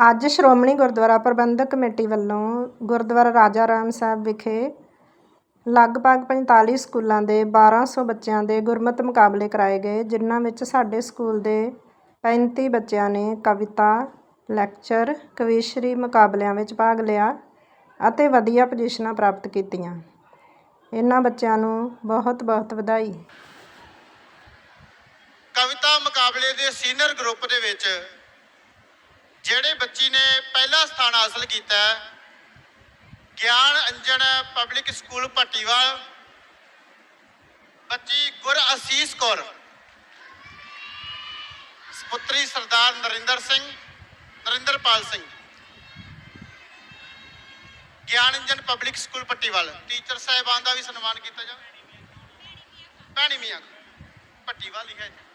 ਅੱਜ ਸ਼੍ਰੋਮਣੀ ਗੁਰਦੁਆਰਾ ਪ੍ਰਬੰਧਕ ਕਮੇਟੀ ਵੱਲੋਂ ਗੁਰਦੁਆਰਾ ਰਾਜਾ ਰਾਮ ਸਾਹਿਬ ਵਿਖੇ ਲਗਭਗ 45 ਸਕੂਲਾਂ ਦੇ 1200 ਬੱਚਿਆਂ ਦੇ ਗੁਰਮਤਿ ਮੁਕਾਬਲੇ ਕਰਾਏ ਗਏ, ਜਿਨ੍ਹਾਂ ਵਿੱਚ ਸਾਡੇ ਸਕੂਲ ਦੇ 35 ਬੱਚਿਆਂ ਨੇ ਕਵਿਤਾ, ਲੈਕਚਰ, ਕਵੀਸ਼ਰੀ ਮੁਕਾਬਲਿਆਂ ਵਿੱਚ ਭਾਗ ਲਿਆ ਅਤੇ ਵਧੀਆ ਪੁਜੀਸ਼ਨਾਂ ਪ੍ਰਾਪਤ ਕੀਤੀਆਂ। ਇਹਨਾਂ ਬੱਚਿਆਂ ਨੂੰ ਬਹੁਤ ਬਹੁਤ ਵਧਾਈ। ਕਵਿਤਾ ਮੁਕਾਬਲੇ ਦੇ ਸੀਨੀਅਰ ਗਰੁੱਪ ਦੇ ਵਿੱਚ ਜਿਹੜੇ ਬੱਚੀ ਨੇ ਪਹਿਲਾ ਸਥਾਨ ਹਾਸਲ ਕੀਤਾ ਗਿਆਨ ਅੰਜਨ ਪਬਲਿਕ ਸਕੂਲ ਭੱਟੀਵਾਲ, ਬੱਚੀ ਗੁਰ ਅਸੀਸ ਕੌਰ ਸੁਪੁੱਤਰੀ ਸਰਦਾਰ Narendra Singh, Narinderpal Singh. Gyan Anjan public school Bhattiwal teacher ਸਾਹਿਬਾਨ ਦਾ ਵੀ ਸਨਮਾਨ ਕੀਤਾ ਜਾਵੇ। ਭੈਣੀ ਮੀਆਂ। ਭੱਟੀਵਾਲ ਲਿਖਿਆ ਹੈ।